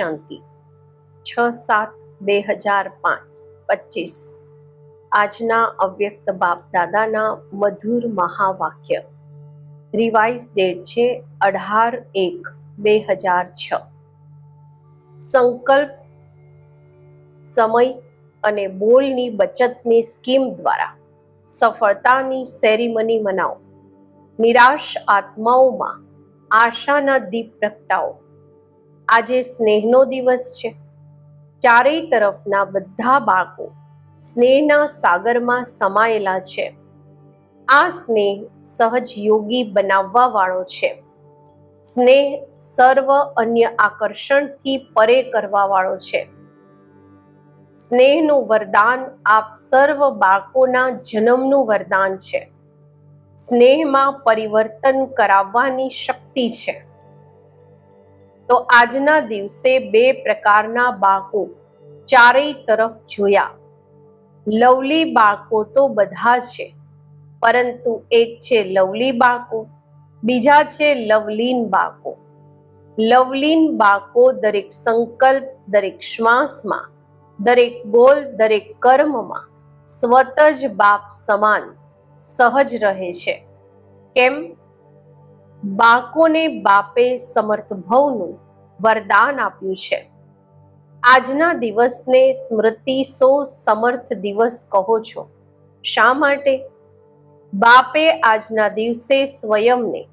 શાંતિ. છ સાત બે હજાર પાંચ, પચીસ. આજના અવ્યક્ત બાપ દાદાના મધુર મહાવાક્ય. રિવાઇઝ ડેટ છે અઢાર એક બે હજાર છ. સંકલ્પ, સમય અને બોલની બચતની સ્કીમ દ્વારા સફળતાની સેરેમની મનાવો. નિરાશ આત્માઓમાં આશાના દીપ પ્રગટાવો. આજે સ્નેહનો દિવસ છે. ચારેય તરફના બધા બાળકો સ્નેહના સાગરમાં સમાયેલા છે. આ સ્નેહ સહજ યોગી બનાવવા વાળો છે. સ્નેહ સર્વ અન્ય આકર્ષણથી પરે કરવા વાળો છે. સ્નેહનું વરદાન આપ સર્વ બાળકોના જન્મનું વરદાન છે. સ્નેહમાં પરિવર્તન કરાવવાની શક્તિ છે. તો આજના દિવસે બે પ્રકારના બાળકો ચારેય તરફ જોયા. લવલી બાળકો તો બધા છે, પરંતુ એક છે લવલી બાળકો, બીજા છે લવલીન બાળકો. લવલીન બાળકો દરેક સંકલ્પ, દરેક શ્વાસમાં, દરેક બોલ દરેક કર્મમાં સ્વત જ બાપ સમાન, સહજ રહે છે. કેમ? બાળકોને બાપે સમર્થ ભવનું વરદાન આપ્યું છે. આજના દિવસને સ્મૃતિ સો સમર્થ દિવસ કહો છો. શા માટે? બાપે આજના દિવસે સ્વયંને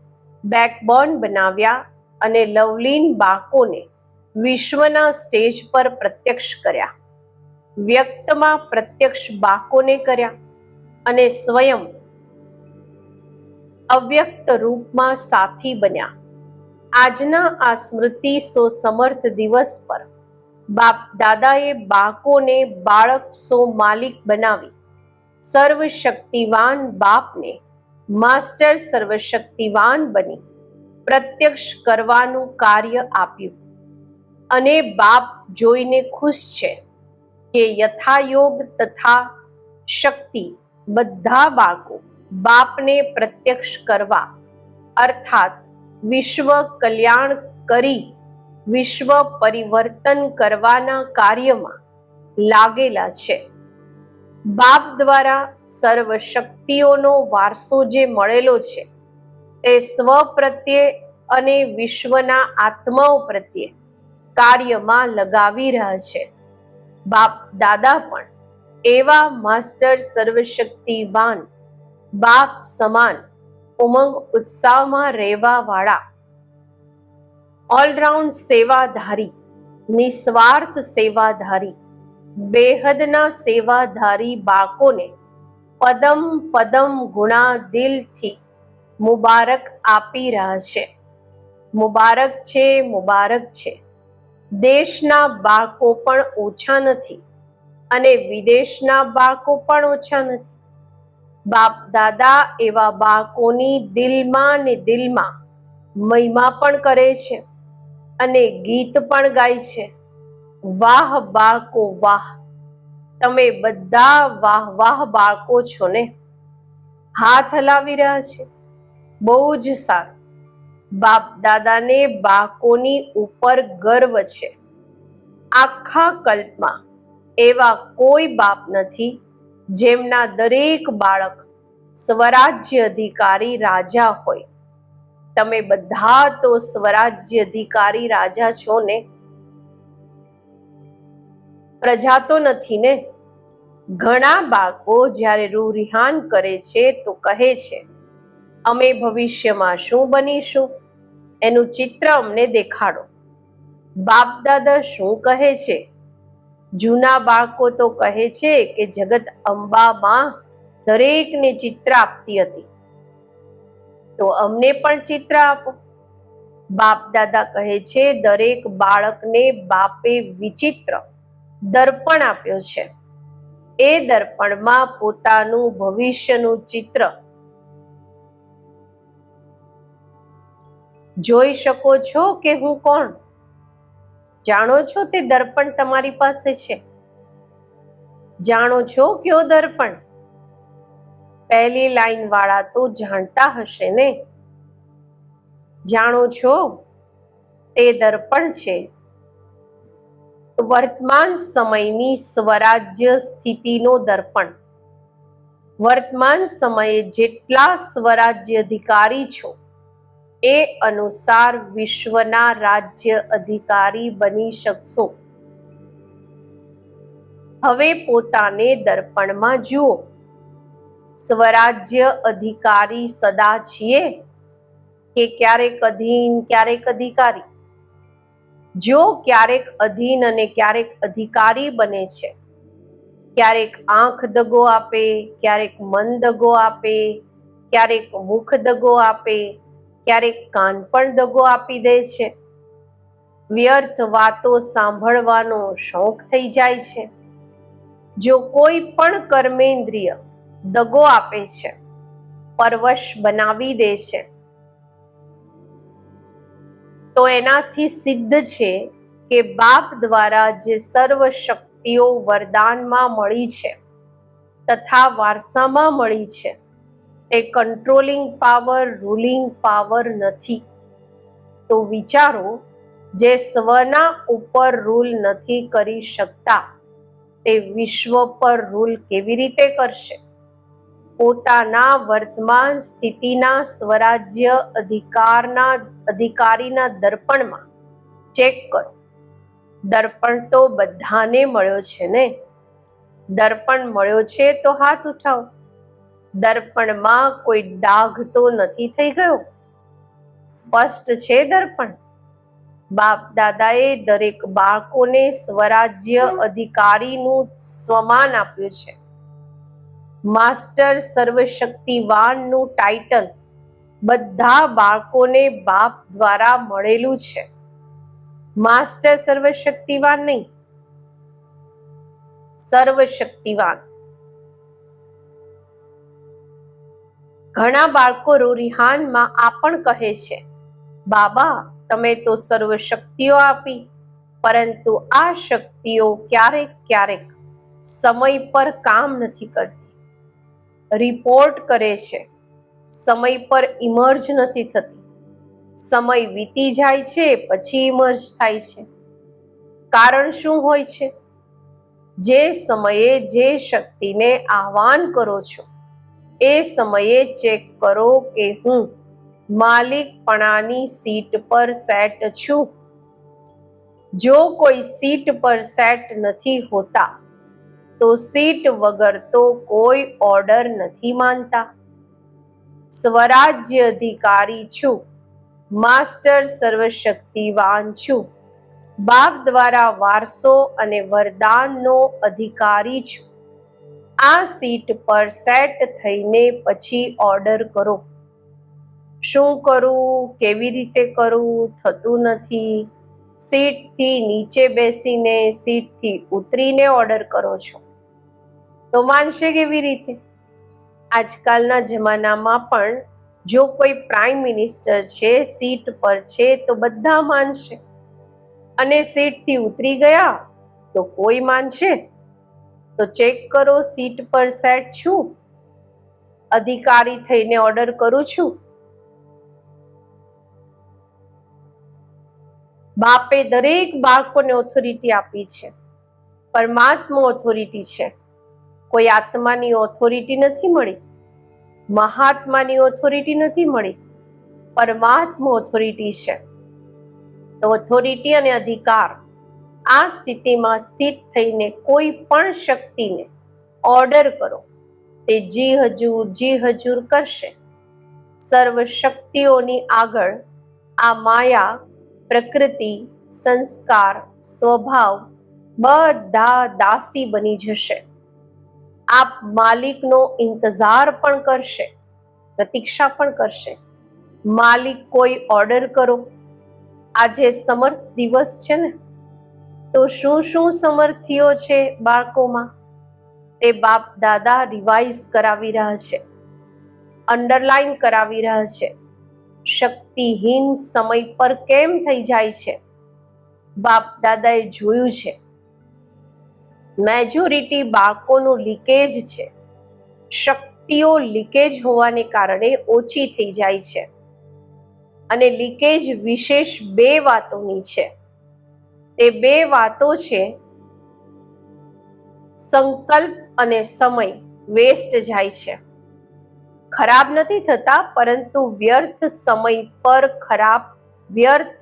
બેકબોન બનાવ્યા અને લવલીન બાળકોને વિશ્વના સ્ટેજ પર પ્રત્યક્ષ કર્યા. વ્યક્તમાં પ્રત્યક્ષ બાળકોને કર્યા અને સ્વયં અવ્યક્ત રૂપમાં સાથી બન્યા. આજના આ સ્મૃતિ સો સમર્થ દિવસ પર બાપ દાદાએ બાળકોને બાળક સો માલિક બનાવી. સર્વશક્તિવાન બાપને માસ્ટર સર્વશક્તિવાન બની. પ્રત્યક્ષ કરવાનું કાર્ય આપ્યું. અને બાપ જોઈને ખુશ છે કે યથાયોગ તથા શક્તિ બધા બાળકો બાપને પ્રત્યક્ષ કરવા, અર્થાત વિશ્વ કલ્યાણ કરી, વિશ્વ પરિવર્તન કરવાના કાર્યમાં લાગેલા છે. બાપ દ્વારા સર્વ શક્તિઓનો વારસો જે મળેલો છે, તે સ્વ પ્રત્યે અને વિશ્વના આત્માઓ પ્રત્યે કાર્યમાં લગાવી રહ્યા છે. બાપ દાદા પણ એવા માસ્ટર સર્વશક્તિવાન બાપ સમાન, ઉમંગ ઉત્સાહમાં રહેવા વાળા ઓલરાઉન્ડ સેવાધારી, નિસ્વાર્થ સેવાધારી, બેહદના સેવાધારી બાકોને પદમ પદમ ગુણા દિલથી મુબારક આપી રહ્યા છે. મુબારક છે મુબારક છે. દેશના બાળકો પણ ઓછા નથી અને વિદેશના બાળકો પણ ઓછા નથી. બાપ દાદા એવા બાળકોની દિલમાં ને દિલમાં મહિમા પણ કરે છે અને ગીત પણ ગાય છે. વાહ બાળકો, વાહ. તમે બધા વાહ વાહ બાળકો છો ને? હાથ હલાવી રહ્યા છે. બહુ જ સારું. બાપ દાદાને બાળકોની ઉપર ગર્વ છે. આખા કલ્પમાં એવા કોઈ બાપ નથી જેમના દરેક બાળક સ્વરાજ્ય અધિકારી રાજા હોય. તમે બધા તો સ્વરાજ્ય અધિકારી રાજા છો ને? પ્રજા તો નથી ને? ઘણા બાળકો જ્યારે રૂરિહાન કરે છે તો કહે છે, અમે ભવિષ્યમાં શું બનીશું? એનું ચિત્ર અમને દેખાડો. બાપ દાદા શું કહે છે? જૂના બાળકો તો કહે છે કે જગત અંબામાં દરેકને ચિત્ર આપતી હતી. તો અમને પણ ચિત્ર આપો. બાપ દાદા કહે છે, દરેક બાળકને બાપે વિચિત્ર દર્પણ આપ્યો છે. એ દર્પણમાં પોતાનું ભવિષ્યનું ચિત્ર જોઈ શકો છો કે હું કોણ? જાણો છો તે દર્પણ તમારી પાસે છે? જાણો છો કયો દર્પણ? પહેલી લાઈન વાળા તો જાણતા હશે ને? જાણો છો તે દર્પણ છે? વર્તમાન સમયની સ્વરાજ્ય સ્થિતિનો દર્પણ. વર્તમાન સમયે જેટલા સ્વરાજ્ય અધિકારી છો એ અનુસાર વિશ્વના રાજ્ય અધિકારી બની શકશો. હવે પોતાને દર્પણમાં જુઓ. સ્વરાજ્ય અધિકારી સદા છીએ કે ક્યારેક અધીન, ક્યારેક અધિકારી? જો ક્યારેક અધીન અને ક્યારેક અધિકારી બને છે, ક્યારેક આંખ દગો આપે, ક્યારેક મન દગો આપે, ક્યારેક મુખ દગો આપે ક્યારેક કાન પણ દગો આપી દે છે. વ્યર્થ વાતો સાંભળવાનો શોખ થઈ જાય છે. જો કોઈ પણ કર્મેન્દ્રિય દગો આપે છે, પરવશ બનાવી દે છે. તો એનાથી સિદ્ધ છે કે બાપ દ્વારા જે સર્વ શક્તિઓ વરદાનમાં મળી છે, તથા વારસામાં મળી છે. તે કંટ્રોલિંગ પાવર રૂલિંગ પાવર નથી. તો વિચારો, જે સ્વના ઉપર રૂલ નથી કરી શકતા, તે વિશ્વ પર રૂલ કેવી રીતે કરશે? પોતાના વર્તમાન સ્થિતિના સ્વરાજ્ય અધિકારના, અધિકારીના દર્પણમાં ચેક કરો. દર્પણ તો બધાને મળ્યો છે ને? દર્પણ મળ્યો છે તો હાથ ઉઠાવો. દર્પણમાં કોઈ ડાઘ તો નથી થઈ ગયો? સ્પષ્ટ છે દર્પણ? બાપ દાદાએ દરેક બાળકોને સ્વરાજ્ય અધિકારીનું સ્વમાન આપ્યું છે. માસ્ટર સર્વશક્તિવાનનું ટાઇટલ બધા બાળકોને બાપ દ્વારા મળેલું છે. માસ્ટર સર્વશક્તિવાન નહીં. સર્વશક્તિવાન. ઘણા બાળકો રૂરિહાનમાં આ પણ કહે છે, બાબા, તમે તો સર્વ શક્તિઓ આપી, પરંતુ આ શક્તિઓ ક્યારેક ક્યારેક સમય પર કામ નથી કરતી. રિપોર્ટ કરે છે, સમય પર ઇમર્જ નથી થતી. સમય વીતી જાય છે, પછી ઇમર્જ થાય છે. કારણ શું હોય છે? જે સમયે જે શક્તિને આહવાન કરો છો એ સમયે ચેક કરો કે હું માલિકપણાની સીટ પર સેટ છું. જો કોઈ સીટ પર સેટ નથી હોતા, તો સીટ વગર તો કોઈ ઓર્ડર નથી માનતા. સ્વરાજ્ય અધિકારી છું, માસ્ટર સર્વશક્તિવાન છું, બાપ દ્વારા વારસો અને વરદાનનો અધિકારી છું. આ સીટ પર સેટ થઈને પછી ઓર્ડર કરો. શું કરવું કેવી રીતે કરવું થતું નથી. સીટથી નીચે બેસીને સીટથી ઉતરીને ઓર્ડર કરો છો. તો માનશે કેવી રીતે? આજકાલના જમાનામાં પણ જો કોઈ પ્રાઇમ મિનિસ્ટર છે, સીટ પર છે, તો બધા માનશે. અને સીટથી ઉતરી ગયા તો કોઈ માનશે? તો ચેક કરો, સીટ પર સેટ છું. અધિકારી થઈને ઓર્ડર કરું છું. બાપે દરેક બાળકોને ઓથોરિટી આપી છે. પરમાત્મા ઓથોરિટી છે. કોઈ આત્માની ઓથોરિટી નથી મળી. મહાત્માની ઓથોરિટી નથી મળી. પરમાત્મા ઓથોરિટી છે. તો ઓથોરિટી અને અધિકાર આ સ્થિતિમાં સ્થિત થઈને કોઈ પણ શક્તિને ઓર્ડર કરો. તે જી હજુર જી હજુર કરશે. સર્વ શક્તિઓની આગળ આ માયા, પ્રકૃતિ, સંસ્કાર, સ્વભાવ બધા દાસી બની જશે. આપ માલિકનો ઇંતજાર પણ કરશે, પ્રતીક્ષા પણ કરશે. માલિક કોઈ ઓર્ડર કરો. આજે સમર્થ દિવસ છે ને? તો શું શું સમર્થીઓ છે બાળકોમાં? તે બાપ દાદા રિવાઇઝ કરાવી રહ્યા છે. અંડરલાઈન કરાવી રહ્યા છે. શક્તિહીન સમય પર કેમ થઈ જાય છે? બાપ દાદાએ જોયું છે. મેજોરિટી બાળકોનું લીકેજ છે. શક્તિઓ લીકેજ હોવાને કારણે ઓછી થઈ જાય છે. અને લીકેજ વિશેષ બે વાતોની છે. તે બે વાતો છે. સંકલ્પ અને સમય વેસ્ટ જાય છે. ખરાબ નથી થતા, પરંતુ વ્યર્થ સમય પર ખરાબ, વ્યર્થ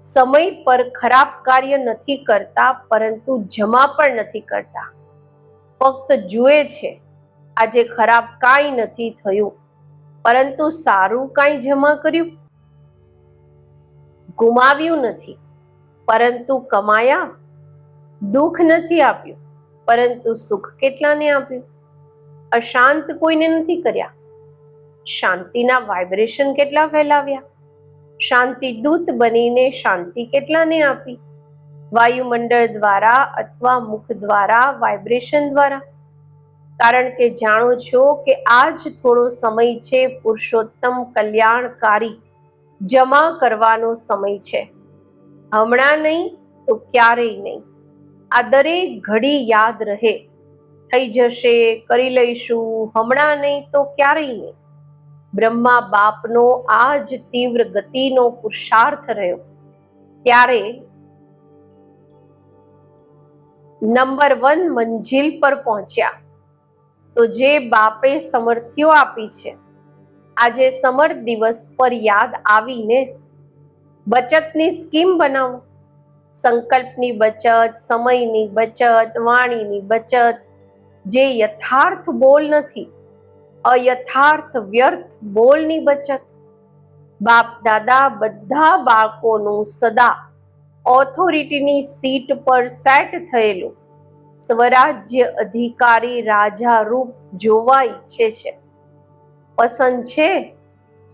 સમય પર ખરાબ કાર્ય નથી કરતા, પરંતુ જમા પણ નથી કરતા. ફક્ત જુએ છે, આજે ખરાબ કાંઈ નથી થયું, પરંતુ સારું કાંઈ જમા કર્યું? ગુમાવ્યું નથી. પરંતુ કમાયા દુઃખ નથી આપ્યું, પરંતુ સુખ કેટલાને આપ્યું? અશાંત કોઈને નથી કર્યા. શાંતિના વાઇબ્રેશન કેટલા ફેલાવ્યા? શાંતિ દૂત બનીને શાંતિ કેટલાને આપી? વાયુમંડળ દ્વારા અથવા મુખ દ્વારા વાઇબ્રેશન દ્વારા? કારણ કે જાણો છો કે આ જ થોડો સમય છે પુરુષોત્તમ કલ્યાણકારી જમા કરવાનો સમય છે. હમણાં નહીં તો ક્યારેય નહીં. આ દરેક ઘડી યાદ રહે. થઈ જશે, કરી લઈશું, હમણાં નહીં તો ક્યારેય નહીં. બ્રહ્મા બાપનો આ જ તીવ્ર ગતિનો પુરુષાર્થ રહ્યો. ત્યારે નંબર વન મંજિલ પર પહોંચ્યા. તો જે બાપે સમર્થ્યો આપી છે. આજે સમર્થ દિવસ પર યાદ આવીને બચતની સ્કીમ બનાવો. સંકલ્પની બચત, સમયની બચત, વાણીની બચત. જે યથાર્થ બોલ નથી, અયથાર્થ વ્યર્થ બોલની બચત. બાપ, દાદા, બધા બાળકોનું સદા ઓથોરિટીની સીટ પર સેટ થયેલું સ્વરાજ્ય અધિકારી રાજા રૂપ જોવા ઈચ્છે છે. પસંદ છે?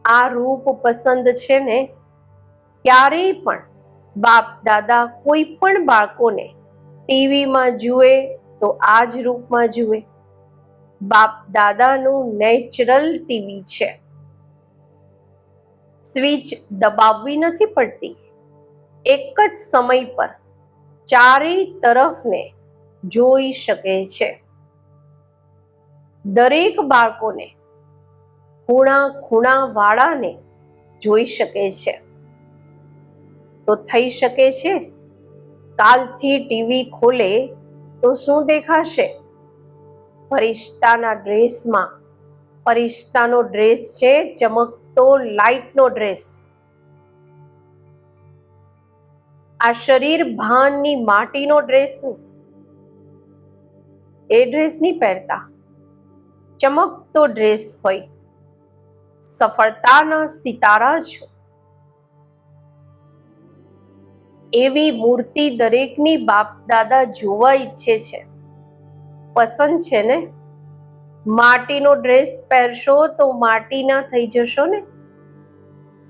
આ રૂપ પસંદ છે ને? ક્યારેય પણ બાપ, દાદા કોઈ પણ બાળકોને ટીવીમાં જુએ તો આ જ રૂપમાં જુએ. બાપ, દાદાનું નેચરલ ટીવી છે. સ્વિચ દબાવવી નથી પડતી. એક જ સમય પર ચારેય તરફને જોઈ શકે છે. દરેક બાળકોને ખૂણા ખૂણા વાળાને જોઈ શકે છે. તો થઈ શકે છે? કાલથી ટીવી ખોલે તો શું દેખાશે? ફરિશ્તાના ડ્રેસમાં. ફરિશ્તાનો ડ્રેસ છે, ચમકતો લાઇટનો ડ્રેસ. આ શરીર ભાનની માટીનો ડ્રેસ એ ડ્રેસ નહીં પહેરતા. ચમકતો ડ્રેસ હોય. સફળતાના સિતારા છો. એવી મૂર્તિ દરેકની બાપ દાદા જોવા ઈચ્છે છે. પસંદ છે ને? માટીનો ડ્રેસ પહેરશો તો માટીના થઈ જશો ને?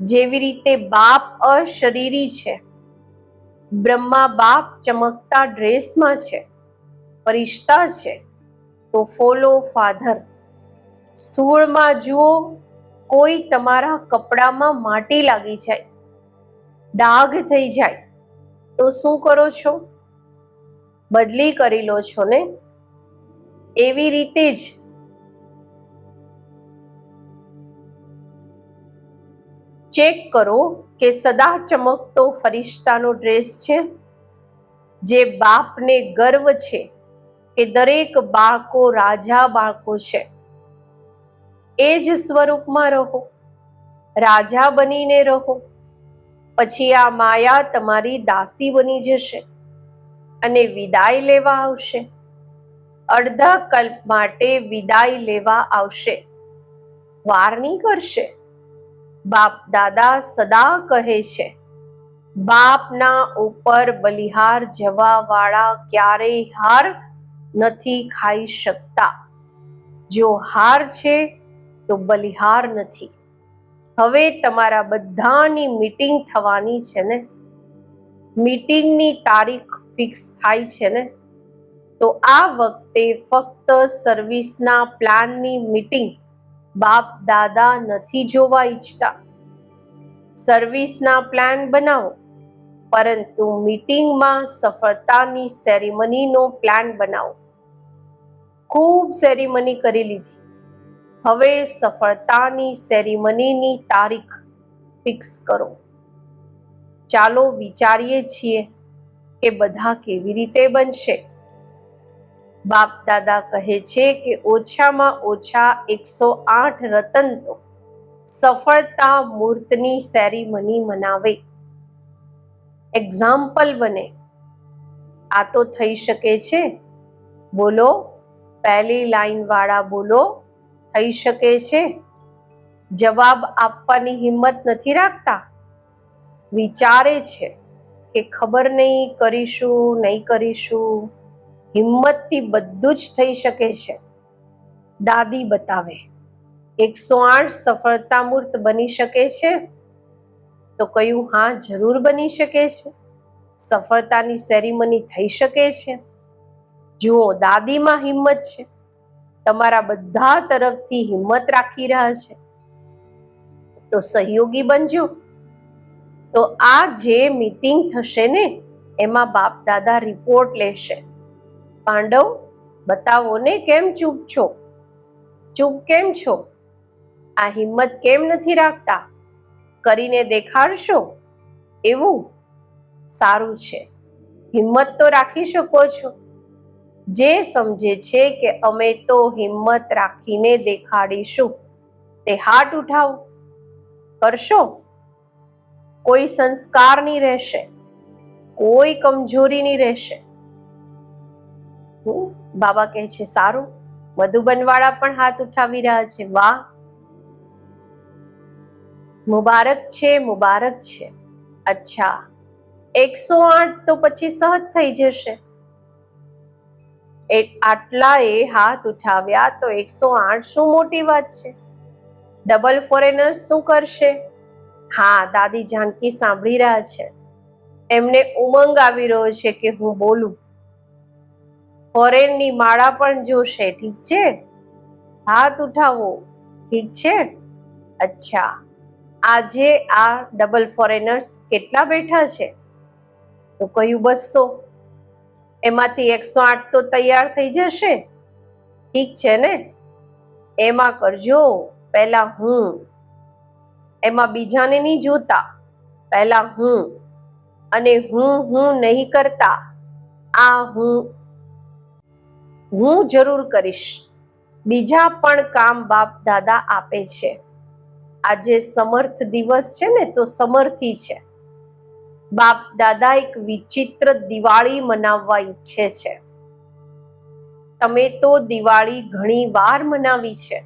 જેવી રીતે બાપ અશરીરી છે, બ્રહ્મા બાપ ચમકતા ડ્રેસમાં છે, ફરિશ્તા છે, તો ફોલો ફાધર. સ્થૂળમાં જુઓ, કોઈ તમારા કપડામાં માટી લાગી જાય, ડાઘ થઈ જાય તો શું કરો છો? બદલી કરી લો છો ને? એવી રીતે જ. ચેક કરો કે સદા ચમકતો ફરિશ્તાનો ડ્રેસ છે? જે બાપને ગર્વ છે કે દરેક બાળકો રાજા બાળકો છે. એ જ સ્વરૂપમાં રહો. રાજા બનીને રહો. પછી આ માયા તમારી દાસી બની જશે અને વિદાય લેવા આવશે. અડધા કલ્પ માટે વિદાય લેવા આવશે. વારણી કરશે. બાપ દાદા સદા કહે છે, બાપના ઉપર બલિહાર જવા વાળા ક્યારેય હાર નથી ખાઈ શકતા. જો હાર છે, તો બલિહાર નથી. હવે તમારા બધાની મીટિંગ થવાની છે ને? મીટિંગની તારીખ ફિક્સ થાય છે ને? તો આ વખતે ફક્ત સર્વિસના પ્લાનની મીટિંગ બાપ, દાદા નથી જોવા ઈચ્છતા. સર્વિસના પ્લાન બનાવો, પરંતુ મીટિંગમાં સફળતાની સેરેમનીનો પ્લાન બનાવો. ખૂબ સેરેમની કરી લીધી. હવે સફળતાની સેરેમનીની તારીખ ફિક્સ કરો. ચાલો વિચારીએ છીએ કે બધા કેવી રીતે બનશે. બાપ દાદા કહે છે કે ઓછામાં ઓછા એકસો આઠ રતન તો સફળતા મૂર્તની સેરીમની મનાવે. એક્ઝામ્પલ બને. આ તો થઈ શકે છે. બોલો, પહેલી લાઈન વાળા બોલો થઈ શકે છે? જવાબ આપવાની હિંમત નથી રાખતા? વિચારે છે કે ખબર નહીં, કરીશું નહીં કરીશું. હિંમતથી બધું જ થઈ શકે છે. દાદી બતાવે, એકસો આઠ સફળતા મૂર્ત બની શકે છે? તો કયું હા જરૂર બની શકે છે? સફળતાની સેરેમની થઈ શકે છે? જુઓ, દાદીમાં હિંમત છે. તમારા બધા તરફથી હિંમત રાખી રહ્યા છે. તો સહયોગી બનજો. તો આ જે મીટિંગ થશે ને, એમાં બાપ દાદા રિપોર્ટ લેશે. પાંડવ, બતાવો ને કેમ ચૂપ છો? ચૂપ કેમ છો? આ હિંમત કેમ નથી રાખતા? કરીને દેખાડશો? એવું? સારું છે. હિંમત તો રાખી શકો છો. જે સમજે છે કે અમે તો હિંમત રાખીને દેખાડીશું. તે હાથ ઉઠાવો. કરશો? કોઈ સંસ્કાર નહીં રહેશે. કોઈ કમજોરી નહીં રહેશે બાબા કહે છે, સારું, મધુબનવાળા પણ હાથ ઉઠાવી રહ્યા છે. વાહ. મુબારક છે મુબારક છે. અચ્છા, એકસો આઠ તો પછી સહજ થઈ જશે. આટલા એ હાથ ઉઠાવ્યા તો એકસો આઠ શું મોટી વાત છે? ડબલ ફોરેનર શું કરશે? હા, દાદી જાનકી સાંભળી રહ્યા છે. એમને ઉમંગ આવી રહ્યો છે કે હું બોલું. ફોરેનની માળા પણ જોશે, ઠીક છે? હાથ ઉઠાવો, ઠીક છે? અચ્છા. આજે આ ડબલ ફોરેનર્સ કેટલા બેઠા છે? તો કયું બસો. એમાંથી એકસો આઠ તો તૈયાર થઈ જશે. ઠીક છે ને? એમાં કરજો. પહેલા હું. એમાં બીજાને નહીં જોતા. પહેલા હું. અને હું હું નહીં કરતા. આ હું. હું જરૂર કરીશ. બીજા પણ કામ બાપ દાદા આપે છે. આજે સમર્થ દિવસ છે ને, તો સમર્થી છે. બાપ દાદા એક વિચિત્ર દિવાળી મનાવવા ઈચ્છે છે. તમે તો દિવાળી ઘણી વાર મનાવી છે,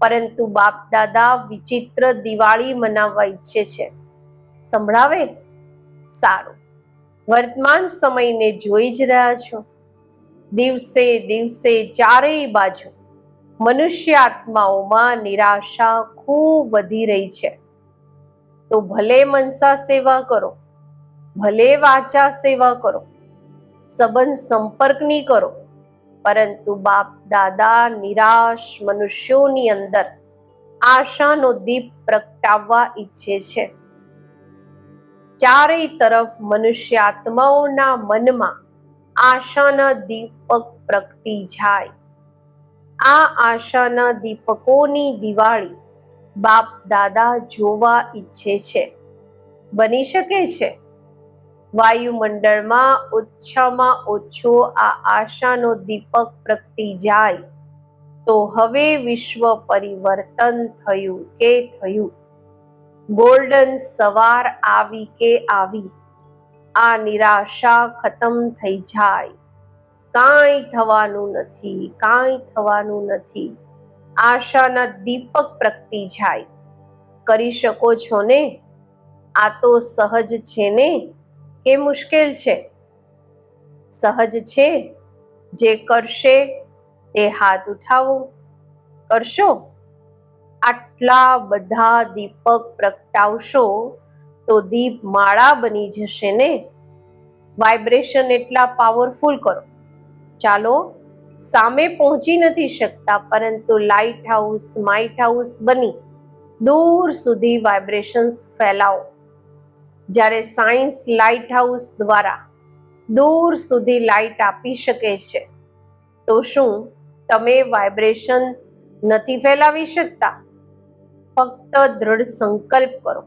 પરંતુ બાપ દાદા વિચિત્ર દિવાળી મનાવવા ઈચ્છે છે. સંભળાવે? સારું. વર્તમાન સમયને જોઈ જ રહ્યા છો. દિવસે દિવસે ચારેય બાજુ મનુષ્ય આત્માઓમાં નિરાશા ખૂબ વધી રહી છે. તો ભલે મનસા સેવા કરો ભલે વાચા સેવા કરો, સંબંધ સંપર્કની કરો, પરંતુ બાપ, દાદા, નિરાશ મનુષ્યોની અંદર આશાનો દીપ પ્રગટાવવા ઈચ્છે છે. ચારેય તરફ મનુષ્ય આત્માઓના મનમાં આશાના દીપક પ્રગટી જાય. આ આશાના દીપકોની દિવાળી બાપ, દાદા જોવા ઈચ્છે છે. બની શકે છે? વાયુમંડળમાં ઓછામાં ઓછો આ આશાનો દીપક પ્રગટી જાય. તો હવે વિશ્વ પરિવર્તન થયું કે થયું? ગોલ્ડન સવાર આવી કે આવી? આ નિરાશા ખતમ થઈ જાય. કાંઈ થવાનું નથી, કાંઈ થવાનું નથી. આશાના દીપક પ્રગટી જાય. કરી શકો છો ને? આ તો સહજ છે ને? કે મુશ્કેલ છે. સહજ છે. જે કરશે તે હાથ ઉઠાવો. કરશો? આટલા બધા દીપક પ્રગટાવશો તો દીપ માળા બની જશે ને? વાઇબ્રેશન એટલા પાવરફુલ કરો. ચાલો, સામે પહોંચી નથી શકતા, પરંતુ લાઇટ હાઉસ, માઇટ હાઉસ બની. દૂર સુધી વાઇબ્રેશન્સ ફેલાવો. જ્યારે સાયન્સ લાઇટ હાઉસ દ્વારા દૂર સુધી લાઇટ આપી શકે છે, તો શું તમે વાઇબ્રેશન નથી ફેલાવી શકતા? ફક્ત દ્રઢ સંકલ્પ કરો.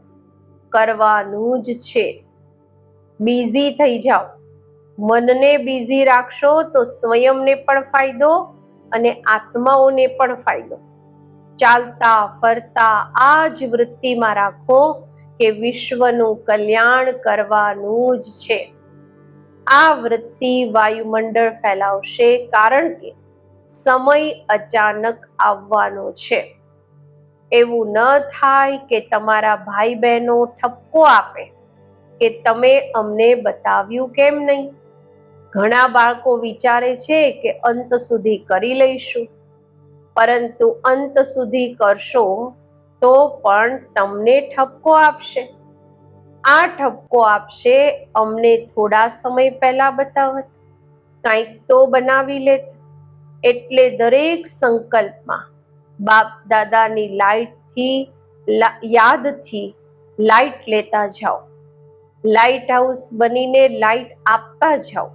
કરવાનું જ છે. બિઝી થઈ જાઓ. મનને બિઝી રાખશો તો સ્વયંને પણ ફાયદો અને આત્માઓને પણ ફાયદો. ચાલતા ફરતા આ જ વૃત્તિમાં રાખો કે વિશ્વનું કલ્યાણ કરવાનું જ છે. આ વૃત્તિ વાયુમંડળ ફેલાવશે કારણ કે સમય અચાનક આવવાનો છે. એવું ન થાય કે તમારા ભાઈ બહેનો ઠપકો આપે કે તમે અમને બતાવ્યું કેમ નહીં. ઘણા બાળકો વિચારે છે કે અંત સુધી કરી લઈશું. પરંતુ અંત સુધી કરશો તો પણ તમને ઠપકો આપશે. આ ઠપકો આપશે અમને થોડા સમય પહેલા બતાવત. કંઈક તો બનાવી લેત. એટલે દરેક સંકલ્પમાં બાપ દાદાની લાઈટથી, લા- યાદથી લાઈટ લેતા જાઓ. લાઇટ હાઉસ બનીને લાઈટ આપતા જાઓ.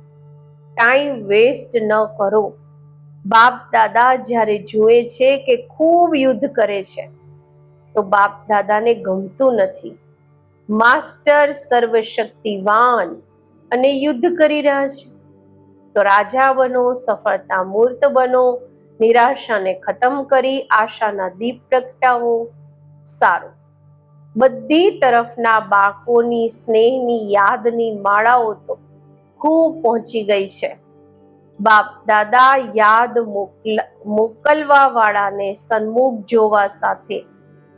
ટાઈમ વેસ્ટ ન કરો. બાપ દાદા જ્યારે જુએ છે કે ખૂબ યુદ્ધ કરે છે તો બાપ દાદાને ગમતું નથી. માસ્ટર સર્વશક્તિવાન અને યુદ્ધ કરી રહ્યા છે. તો રાજા બનો, સફળતા મૂર્ત બનો, નિરાશાને ખતમ કરી, આશાના દીપ પ્રગટાવો. સારું. બધી તરફના બાળકોની સ્નેહની યાદની માળાઓ તો ખૂબ પહોંચી ગઈ છે. બાપ દાદા યાદ મોકલ મોકલવા વાળાને સન્મુખ જોવા સાથે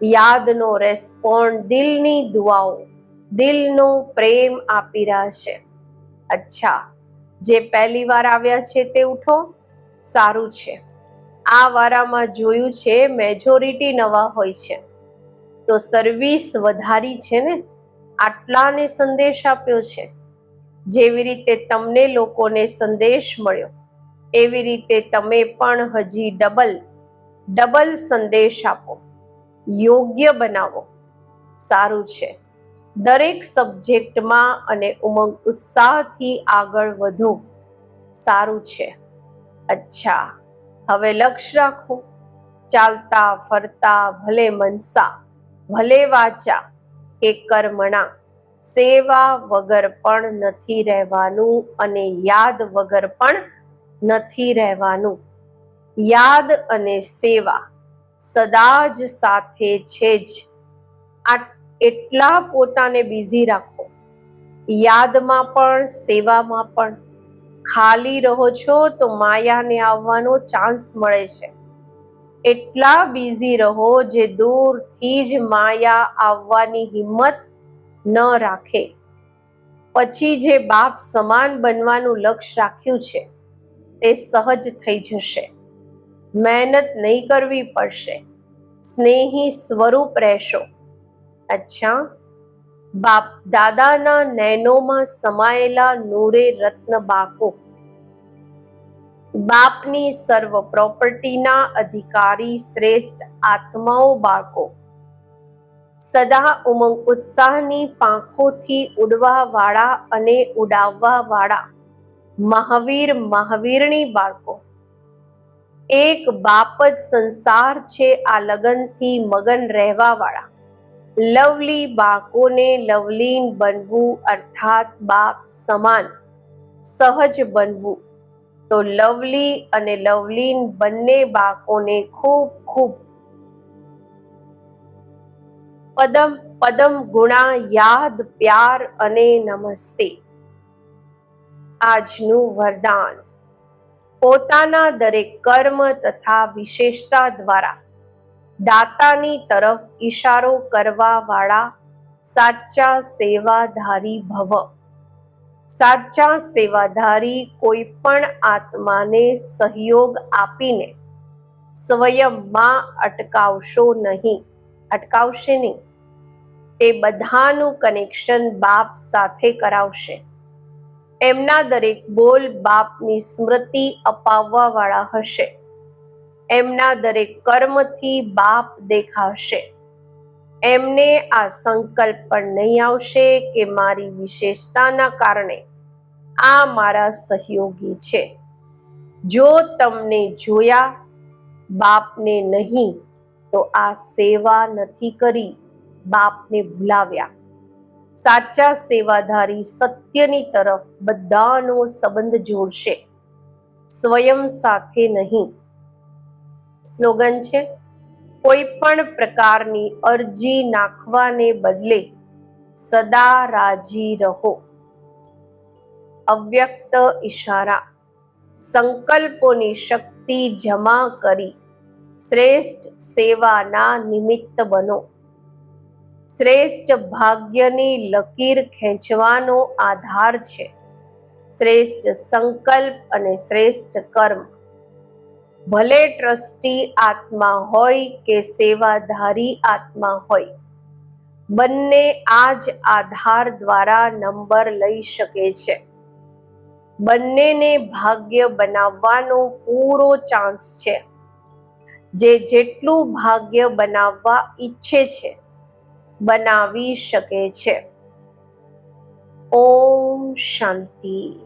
યાદનો રેસ્પોન્ડ દિલની દુઆઓ. દિલનો પ્રેમ આપી રહ્યા છે. અચ્છા, જે પહેલી વાર આવ્યા છે તે ઉઠો. સારું છે. આ વારામાં જોયું છે મેજોરિટી નવા હોય છે. તો સર્વિસ વધારી છે ને? આટલાને સંદેશ આપ્યો છે. જેવી રીતે તમને લોકોને સંદેશ મળ્યો, એવી રીતે તમે પણ હજી ડબલ ડબલ સંદેશ આપો. યોગ્ય બનાવો. સારું છે. દરેક સબ્જેક્ટમાં અને ઉમંગ ઉત્સાહથી આગળ વધો. સારું છે. અચ્છા. હવે લક્ષ્ય રાખો. ચાલતા, ફરતા, ભલે મનસા, ભલે વાચા, કે કર્મણા, સેવા વગર પણ નથી રહેવાનું અને યાદ વગર પણ નથી રહેવાનું. યાદ અને સેવા સદા જ સાથે છે જ. આ એટલા પોતાને બિઝી રાખો. યાદમાં પણ, સેવામાં પણ. ખાલી રહો છો તો માયાને આવવાનો ચાન્સ મળે છે. એટલા બિઝી રહો જે દૂરથી જ માયા આવવાની હિંમત ન રાખે. પછી જે બાપ સમાન બનવાનું લક્ષ્ય રાખ્યું છે, તે સહજ થઈ જશે. મહેનત નહીં કરવી પડશે. સ્નેહી સ્વરૂપ રહેશો. અચ્છા. બાપ દાદાના નૈનોમાં સમાયેલા નૂરે રત્ન બાકો બાપની સર્વ પ્રોપર્ટીના અધિકારી શ્રેષ્ઠ આત્માઓ બાળકો. સદા ઉમંગ ઉત્સાહની પાંખોથી ઉડવા વાળા અને ઉડાવવા વાળા મહાવીર મહાવીરની બાળકો. એક બાપ જ સંસાર છે આ લગનથી મગન રહેવા વાળા લવલી બાળકોને લવલીન બનવું અર્થાત બાપ સમાન, સહજ બનવું. તો લવલી અને લવલીન બંને બાળકોને ખૂબ ખૂબ પદમ પદમ ગુણા યાદ, પ્યાર અને નમસ્તે. આજનું વરદાન. પોતાના દરેક કર્મ તથા વિશેષતા દ્વારા દાતાની તરફ ઈશારો કરવા વાળા સાચા સેવાધારી ભવ. સાચા સેવાધારી કોઈ પણ આત્માને સહયોગ આપીને સ્વયંમાં અટકાવશો નહીં. અટકાવશે નહીં. તે બધાનું કનેક્શન બાપ સાથે કરાવશે. એમના દરેક બોલ બાપની સ્મૃતિ અપાવવા વાળા હશે. એમના દરેક કર્મથી બાપ દેખાશે. એમને આ સંકલ્પ પણ નહીં આવશે કે મારી વિશેષતાના કારણે આ મારા સહયોગી છે. જો તમને જોયા બાપને નહીં, તો આ સેવા નથી કરી, બાપને ભૂલાવ્યા. સાચા સેવાધારી સત્યની તરફ બધાનો સંબંધ જોડશે. સ્વયં સાથે નહીં. સ્લોગન છે કોઈ પણ પ્રકારની અરજી નાખવાને બદલે સદા રાજી રહો. અવ્યક્ત ઈશારા, સંકલ્પોની શક્તિ જમા કરી શ્રેષ્ઠ સેવાના નિમિત્ત બનો. શ્રેષ્ઠ ભાગ્યની લકીર ખેંચવાનો આધાર છે. શ્રેષ્ઠ સંકલ્પ અને શ્રેષ્ઠ કર્મ. ભલે ટ્રસ્ટી આત્મા હોય કે સેવાધારી આત્મા હોય, બંને આ જ આધાર દ્વારા નંબર લઈ શકે છે. બંનેને ભાગ્ય બનાવવાનો પૂરો ચાન્સ છે. જે જેટલું ભાગ્ય બનાવવા ઈચ્છે છે બનાવી શકે છે. ઓમ શાંતિ.